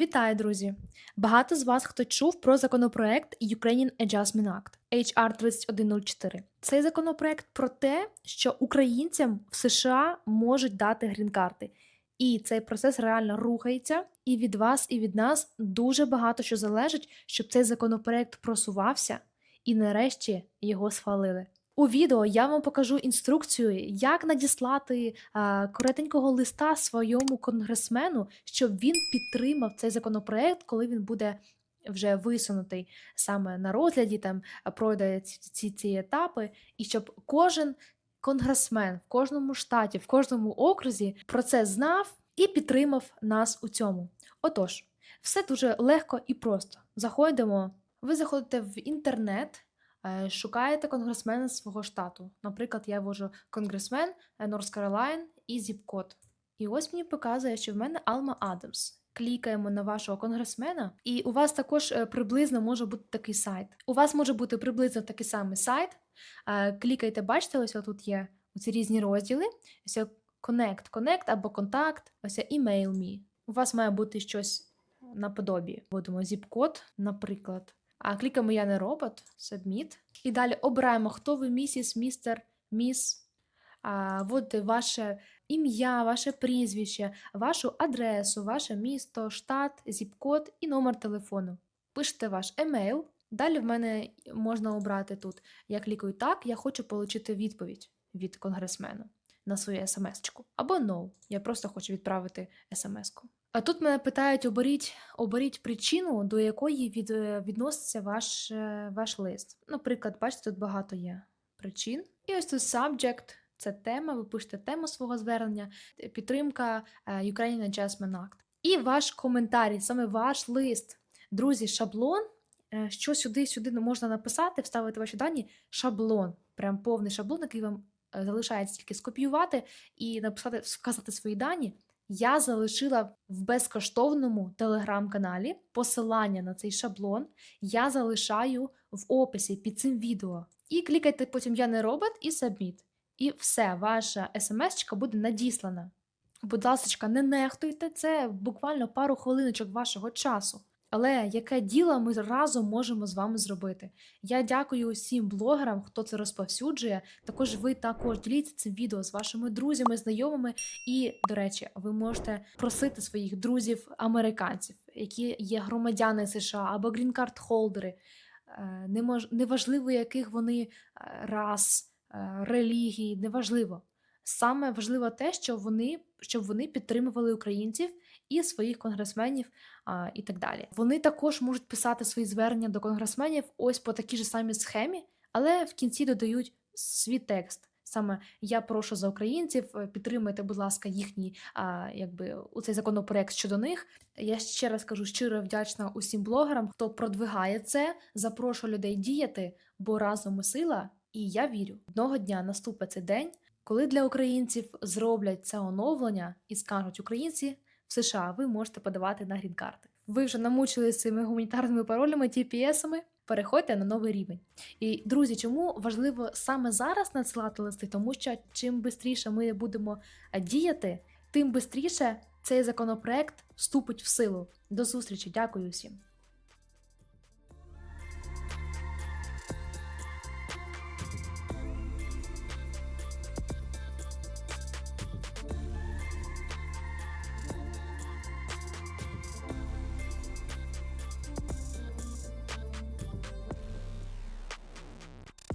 Вітаю, друзі! Багато з вас хто чув про законопроект Ukrainian Adjustment Act HR 3104. Цей законопроект про те, що українцям в США можуть дати грін-карти. І цей процес реально рухається. І від вас, і від нас дуже багато що залежить, щоб цей законопроект просувався і нарешті його схвалили. У відео я вам покажу інструкцію, як надіслати а, коротенького листа своєму конгресмену, щоб він підтримав цей законопроект, коли він буде вже висунутий саме на розгляді, там пройде ці, ці, ці етапи, і щоб кожен конгресмен в кожному штаті, в кожному окрузі про це знав і підтримав нас у цьому. Отож, все дуже легко і просто. Заходимо. Ви заходите в інтернет. Е, Шукаєте конгресмена свого штату. Наприклад, я ввожу конгресмен Норс Каролайн і зіп-код. І ось мені показує, що в мене Алма Адамс. Клікаємо на вашого конгресмена, і у вас також е, приблизно може бути такий сайт. У вас може бути приблизно такий самий сайт. Е, Клікайте, бачите, ось тут є ці різні розділи. Ось Connect, Connect або контакт, ось Email Me. У вас має бути щось наподобі. Будемо зіп-код, наприклад. А клікаємо Я не робот, Submit. І далі обираємо, хто ви, місіс, містер, міс. Вводите ваше ім'я, ваше прізвище, вашу адресу, ваше місто, штат, зіп-код і номер телефону. Пишете ваш емейл. Далі в мене можна обрати тут. Я клікаю так, я хочу отримати відповідь від конгресмена на свою смс-чку. Або no, я просто хочу відправити смс-ку. А тут мене питають: оберіть, оберіть причину, до якої від, е, відноситься ваш, е, ваш лист. Наприклад, бачите, тут багато є причин. І ось тут subject, це тема, ви пишете тему свого звернення, е, підтримка Ukrainian Adjustment Act. І ваш коментар, саме ваш лист. Друзі, шаблон, що сюди, сюди можна написати, вставити ваші дані, шаблон, прям повний шаблон, який вам залишається тільки скопіювати і написати, вказати свої дані. Я залишила в безкоштовному телеграм-каналі посилання на цей шаблон. Я залишаю в описі під цим відео. І клікайте потім Я не робот і Submit. І все, ваша смс-чка буде надіслана. Будь ласка, не нехтуйте це буквально пару хвилиночок вашого часу. Але яке діло ми разом можемо з вами зробити? Я дякую усім блогерам, хто це розповсюджує. Також ви також діліться цим відео з вашими друзями, знайомими. І, до речі, ви можете просити своїх друзів американців, які є громадяни США або грін-карт-холдери, е, неважливо, яких вони е, рас, е, релігій, неважливо. Саме важливо те, що вони, щоб вони підтримували українців і своїх конгресменів а, і так далі. Вони також можуть писати свої звернення до конгресменів ось по такій ж самій схемі, але в кінці додають свій текст. Саме я прошу за українців, е, підтримайте, будь ласка, їхній а, якби у цей законопроект щодо них. Я ще раз кажу щиро вдячна усім блогерам, хто продвигає це, запрошує людей діяти, бо разом ми сила, і я вірю, одного дня наступить цей день, коли для українців зроблять це оновлення і скажуть українці в США, ви можете подавати на грін-карти. Ви вже намучилися цими гуманітарними паролями, TPS-ами, переходьте на новий рівень. І друзі, чому важливо саме зараз надсилати листи? Тому що чим швидше ми будемо е, діяти, тим швидше цей законопроект вступить в силу. До зустрічі, дякую всім.